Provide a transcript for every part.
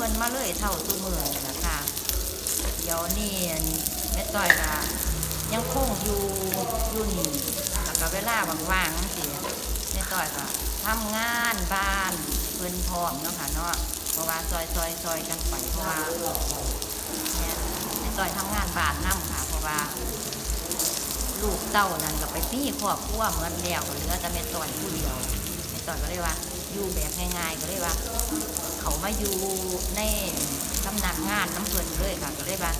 พิ่นมาเลยเท่าตัวมือนี่แหละคะเดี๋ยวนี้แม่ต้อยก็ยังคงอยู่อยู่นี่แล้วก็เวลาว่างๆสิแม่ต้อยก็ทำงานบ้านเพิ่นพร้อมเนาะค่ะเนาะเพราะว่าซอยซอยซอยกันไปเพราะว่าเนี่ยแม่ต้อยทำงานบ้านนํค่ะ เพราะว่าลูกเต้านั่นก็ไปมีครอบครัวเหมือนแล้วเหลือแต่แม่ต้อยผู้เดียวแม่ต้อยก็เลยว่า อยู่แบบง่ายๆก็เลยว่า เขามาอยู่ในตำหนักงานน้ำเพิ่นเลยค่ะก็เลยว่า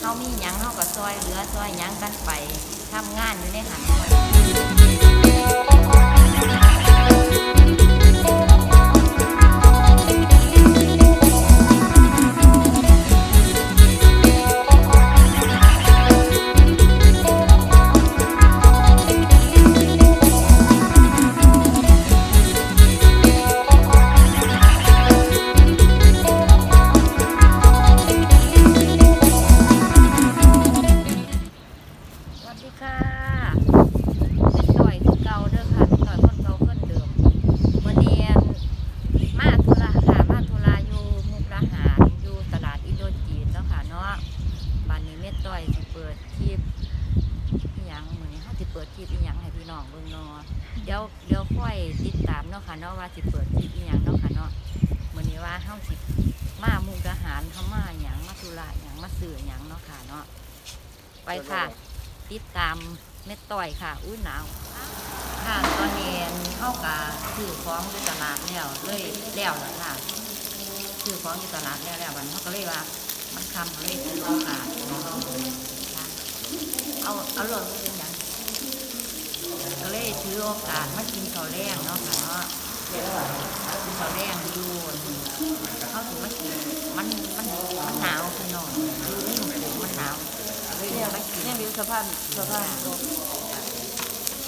เขามีหยังเขาก็ซอยเหลือซอยหยังกันไปทำงานอยู่ในหัน หยังเนาะค่ะเนาะไปค่ะ ติดตามเม็ดต่อยค่ะ อุ้ยหนาวค่ะตอนนี้เข้ากับซื้อของอยู่ตลาดแล้วเลยแล้วล่ะค่ะซื้อของอยู่ตลาดแล้วแล้วมันเขาก็เลยว่า มันคำเลยซื้อโอกาสค่ะเอาเอาหล่นเป็นอย่างก็เลยถือโอกาสมากินข้าวแรงเนาะค่ะเนาะ กินข้าวแรงอยู่เขาถึงมากินมันมันมันหนาวคือหน่อยนี่มันมันหนาวเลยมากินเนี่ยวิวสะพานสะพาน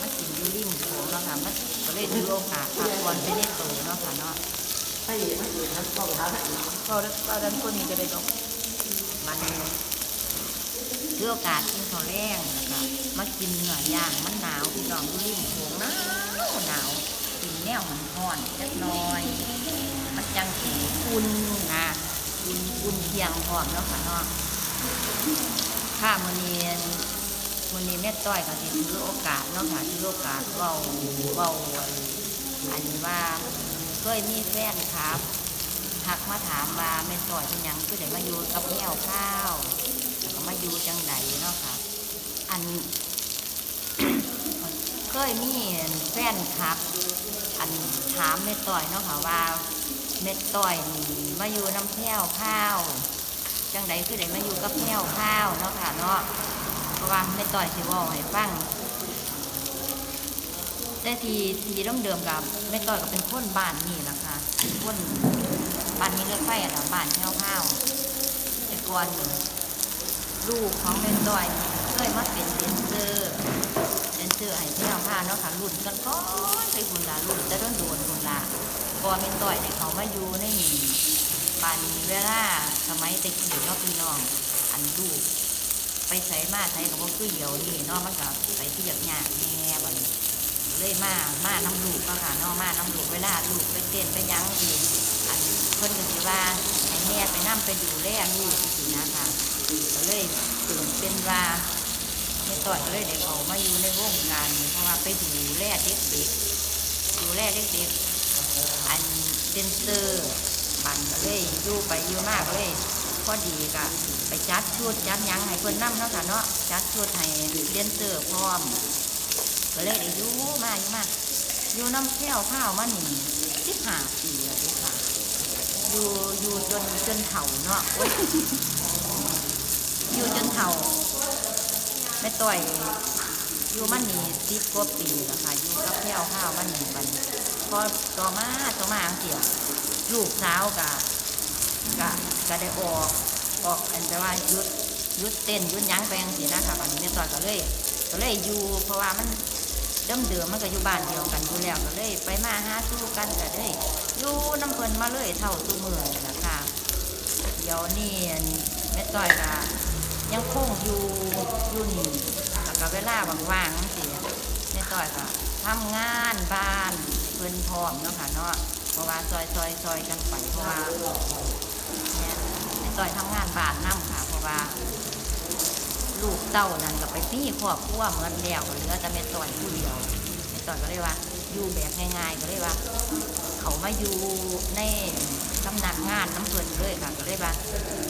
มันกินอยูริมโขงเนาะค่ะมันก็เลยถือโอกาสพักผ่อนไปในตัวเนาะค่ะเนาะให้ไม่เกินทั้งสองท้าแผ่นก็ก็ดันคนนี้จะได้ดอกมันถือโอกาสกินข้าวแรงนะคะมากินเนื้อย่างมันหนาวพี่น้องอยูริมโขงหนาวหนาว แนวมันร้อนจักหน้อย มันจังสีอุ่นะอุ่นอุ่นเพียงพร้อมเนาะค่ะเนาะค่ะมื้อนี้มื้อนี้แม่ต้อยก็สิถือโอกาสเนาะค่ะถือโอกาสเว้าเว้าอันนี้ว่าเคยมีแฟนครับทักมาถามว่าแม่ต้อยเป็นหยังคือได้มาอยู่กับแม่ข้าวแล้วก็มาอยู่จังไดเนาะค่ะ อัน เคยมีแฟนครับ อันถามแม่ต้อยเนาะค่ะว่าแม่ต้อยนี่มาอยู่น้ำแพ้วข้าว จังไดคือไดมาอยู่กับแพ้วข้าวเนาะค่ะเนาะเพราะว่าแม่ต้อยสิว่าให้ฟังแต่ทีทีเริ่มเดิมกับแม่ต้อยก็เป็นคนบ้านนี่แหละค่ะเป็นคนบ้านนี้เลือดไฟอะนะบ้านแพ้วข้าวแต่ก่อนลูกของแม่ต้อยเคยมาเป็นเดนเซอร์ เป็นเสื้อให้แพ้วผ้าเนาะค่ะรุ่นกันก้อนไปคุณลารุ่นจะต้องโดนคุณลาก่อนเป็นต่อยเนี่ยเขามาอยู่ในบ้านเวลาสมัยตะกี้เนาะพี่น้องอันลูกไปใส่มาใส่กับว่าคือเหี่ยวนี่เนาะมันก็ไปที่หยาบหยาบแน่บันเลยมามาน้ำลูกก็ค่ะเนาะมาน้ำลูกเวลาลูกไปเต้นไปยั้งดีอันเพิ่นก็สิว่าให้แม่ไปนั่งไปดูแลลูกสินะค่ะก็เลยเกิดเป็นว่า ในต่อยก็เลยได้เขามาอยู่ในวงการเพราะว่าไปดูแลเด็กๆดูแลเด็กๆอันเดนเซอร์บันก็เลยอยู่ไปอยู่มากเลยพอดีก็ไปจัดชุดจัดยังให้เพิ่นนั่เนาะค่ะเนาะจัดชุดให้เดนเซอร์พร้อมก็เลยได้อยู่มากอยู่มากอยู่น้ำแก้วข้าวมาหนึ่งสิบห้าปีแล้วเด้อค่ะอยู่อยู่จนจนเฒ่าเนาะอยู่จนเฒ่า แม่ต่อยอยู่มันนี่สิบกว่าปีแล้วค่ะอยู่กับแพ้วข้าวมันนี่บัดนพอต่อมาต่อมาอังเสียลูกสาวกะกะกะได้ออกออกอันแต่ว่ายุดยุดเต้นยุดยั้งไปอังสีนะคะบัดนี้แม่ต่อยก็เลยก็เลยอยู่เพราะว่ามันเดิมเดิมมันก็อยู่บ้านเดียวกันอยู่แล้วก็เลย ไปมาหาสู้กันก็เลยอยู่น้ำเพลินมาเลยเท่าตู้มือนะคะเดี๋ยวนี้แม่ต่อยก็ ยังคงอยู่อยู่นี่แล้วก็เวลาว่างๆสิในต่อยก็ทำงานบ้านเพิ่นพร้อมเนาะค่ะเนาะเพราะว่าซอยซอยซอยกันไปเพราะว่าต่อยทำงานบ้านนํค่ะ เพราะว่า ลูกเต้านั่นก็ไปมีครอบครัวเหมือนแล้วเหลือแต่แม่ต่อยผู้เดียวแม่ต่อยก็เลยว่าอยู่แบบง่ายๆก็เลยว่า เขามาอยู่ใน สำนักงานน้ำเพิ่นเลยค่ะก็เลยว่า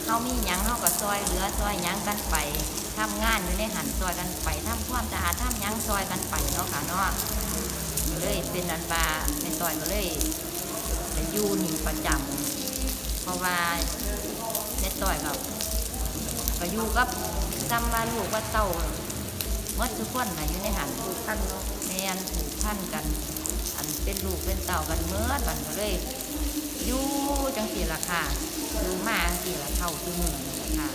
เขามีหยังเขาก็ซอยเหลือซอยหยังกันไปทำงานอยู่ในหันซอยกันไปทำความสะอาดทำหยังซอยกันไปเนาะค่ะเนาะก็เลยเป็นอันบาแม่ต่อยก็เลยไปอยู่นี่ประจำเพราะว่าแม่ต่อยกับก็อยู่กับจำว่าลูกว่าเต่าเมื่อทุกคนนะอยู่ในหันดูขั้นเนาะแมนผูกพันกัน อันเป็นลูกเป็นเต่ากันเมื่อบันก็เลย อยู่จังสีละค่ะคือมาจังสีละเท่าคือมือนี่ละค่ะ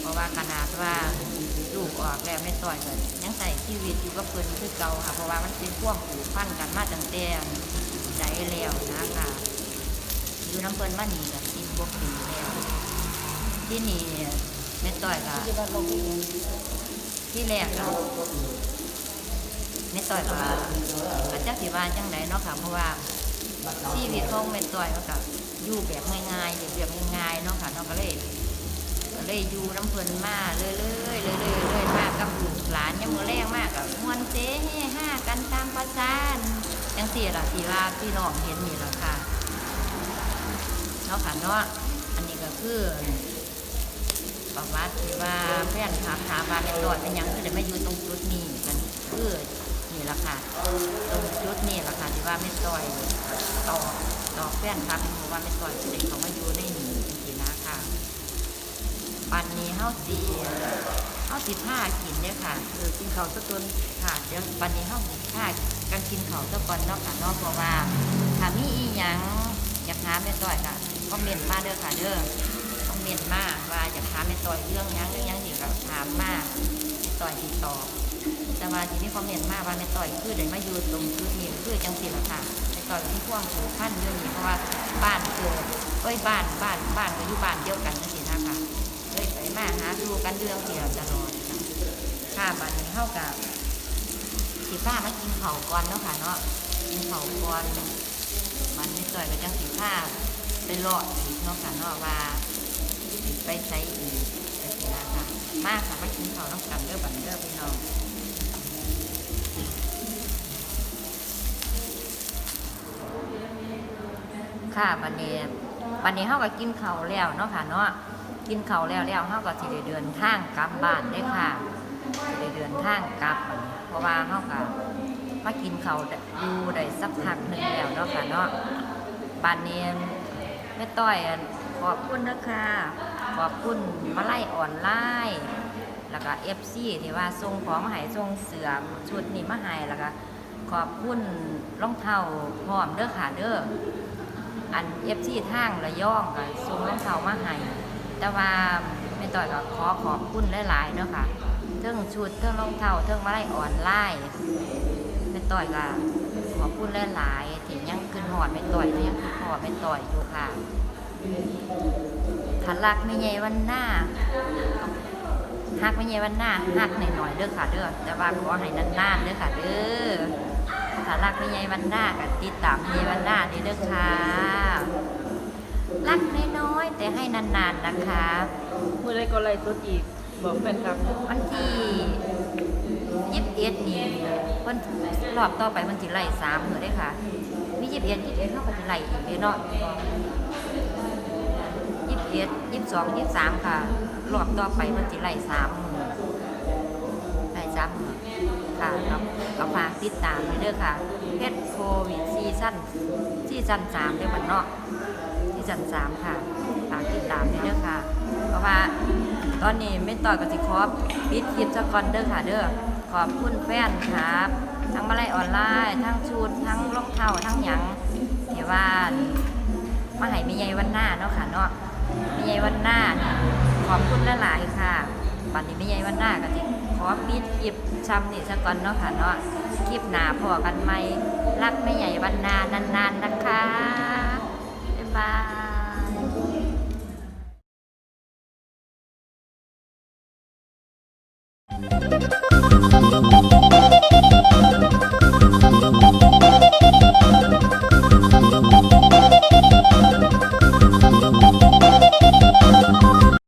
เพราะว่าขนาดว่าลูกออกแล้วไม่ต่อยกันยังใส่ชีวิตอยู่กับเพิ่นคือเก่าค่ะ เพราะว่ามันเป็นพ่วงผูกพันกันมาตั้งแต่ใจแล้วนะคะอยู่น้ำเพิ่นมานี่กันสิบกว่าปีแล้วที่นี่แม่ต่อยก็ที่บ้านเราผู้หญิงที่แรกเราแม่ต่อยก็ก็จักสิว่าจังไดเนาะค่ะเพราะว่า ชีวิตของแม่ต่อยมันก็อยู่แบบง่ายๆอยู่แบบง่ายๆเนาะค่ะเนาะก็เลยก็เลยอยู่น้ำเพลินมาเรื่อยๆเรื่อยๆเรื่อยๆมากกับลูกหลานยังมือแรงมากกับมวนเจ๊เฮห้ากันตามประสานจังสี่ละที่ว่าพี่น้องเห็นนี่ละค่ะเนาะค่ะเนาะอันนี้ก็คือประวัติที่ว่าแฟนถามถามว่าแม่ตอดเป็นยังคือจะมาอยู่ตรงจุดนี้กันคือ นี่แหละค่ะตรงจุดนี้แหละค่ะที่ว่าแม่ต่อยต่อต่อแฟนครับเพราะว่าแม่ต่อยคือเด็กเขามาอยู่ในนี้จริงๆนะค่ะปันนี้เฮาสีเฮาสิผ้ากินเนี่ยค่ะเออกินเขาสักตัวค่ะเดี๋ยวปันนี้เฮาสิผ้ากันกินเขาวซะก่อนเนาะค่ะเนาะเพราะว่าถ้ามีอีหยังอยากหาแม่ต่อยค่ะก็เมนต์มาเด้อค่ะเด้อคอมเมนต์มาว่าอยากถามแม่ต่อยเรื่องหยังเรื่องยังสิก็ถามมาแม่ต่อยติดต่อ แต่ว่าทีนี้คอมเมนต์มาว่าแม่ต่อยคือได้มาอยู่ตรงจุดนี้คือจังสิละค่ะแม่ต่อยมีความผูกพันเรื่องนี้เพราะว่าบ้านเกิดเอ้ยบ้านบ้านบ้านก็อยู่บ้านเดียวกันจังซี่นะคะเลยไปมาหาดูกันเรื่องเดียวตลอดค่ะค่ะบ้านนี้เฮากับสิฟ้ามากินข้าก่อนเนาะค่ะเนาะกินข้าก่อนมันไม่ต่อยก็จังสิฟ้าไปเลาะอีกเนาะค่ะเนาะว่าไปใช้อีกจังซี่นะค่ะมากค่ะมากินข้าวน้ำกันเด้อบันเด้อพี่น้อง ค่ะบันนี้บันนี้เฮาก็กินข้าวแล้วเนาะค่ะเนาะกินข้าวแล้วแล้วเฮาก็สิได้เดินทางกลับบ้านได้ค่ะสิได้เดินทางกลับ เพราะว่าเฮาก็มากินข้าวอยู่ได้สักพักหนึงแล้วเนาะค่ะเนาะบัดนี้แม่ต้อยขอบคุณนะคะขอบคุณมาไล่ออนไลน์แล้วก็ FC ที่ว่าส่งของมาให้ส่งเสือชุดนี้มาให้แล้วก็ขอบคุณรองเท้าพร้อมเด้อค่ะเด้อ อันเอฟซีทางระยองก็ส่งรองเท้ามาให้แต่ว่าไม่ต่อยก็ขอขอบคุณหลายๆเนาะค่ะเทิงชุดเทิงรองเท้าเทิงมาไล่ออนไลน์ไม่ต่อยก็ขอบคุณหลายๆที่ยังขึ้นหอดไม่ต่อยยังขึ้นหอดไม่ต่อยอยู่ค่ะทันลักไม่ใหญ่วันหน้าหักไม่ใหญ่วันหน้าหักหน่อยๆเด้อค่ะเด้อแต่ว่าขอให้นานๆเด้อค่ะเด้อ ถ้ารักไม่ใหญ่วันหน้ากับติดตามไม่ใหญ่วันหน้านี่เด้อค่ะรักน้อยๆแต่ให้นานๆนะคะเมื่อไรก็ไล่สดอีก บอกแฟนครับวันที่ยิบเอ็ดนี่วันรอบต่อไปมันสิไล่สามมือได้อค่ะมียิบเอ็ดยิบเอ็ดเข้าไปสิไล่อีกเด้อเนาะยิบเอ็ดยิบสองยิบสามค่ะรอบต่อไปมันสิไล่สามมือ ไล่สามมือค่ะก็ก็ฝากติดตามด้วยเด้อค่ะเพชรโควิดซีซั่นซีซั่นสามเด้อบันเนาะซีซั่นสามค่ะฝากติดตามด้วยเด้อค่ะ เพราะว่าตอนนี้ไม่ต่อยกับสิครบปิดคลิปสกอนเด้อค่ะเด้อขอบคุณแฟนครับ ทั้งมาไลออนไลน์ทั้งชุดทั้งรองเท้าทั้งหยังเที่ว่ามาให้มีใยวันหน้าเนาะค่ะเนาะมีใยวันหน้าขอบคุณหลายๆค่ะบัดนี้มีใยวันหน้าก็สิ อปิดคลิปซ้ำนี่สกอนเนาะค่ะเนาะคลิปหนาพอกันไหมรักไม่ใหญ่วันนานานๆนะคะ